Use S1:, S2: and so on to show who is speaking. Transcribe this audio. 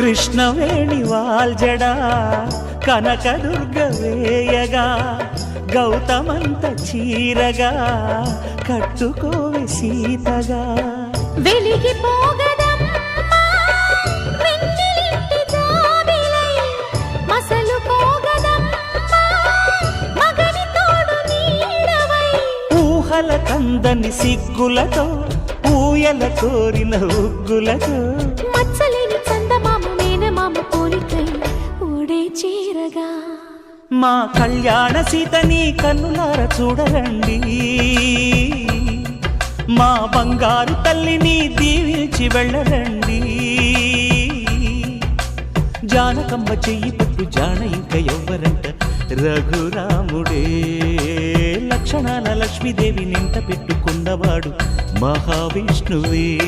S1: కృష్ణవేణి వాల్జడా కనకదుర్గ వేయగా గౌతమంత చీరగా కట్టుకోవి సీతగా. ఊహల కందని సిగ్గులతో ఊయల కోరిన ఉగ్గులతో.
S2: చీరగా.
S1: మా కళ్యాణ సీతని కన్నులార చూడరండి. మా బంగారు తల్లిని దీవించి వెళ్ళరండి. జానకమ్మ చెయ్యి పట్టు జాన ఇంక ఎవ్వరంట. రఘురాముడే లక్షణాల లక్ష్మీదేవి నింట పెట్టుకున్నవాడు మహావిష్ణువే.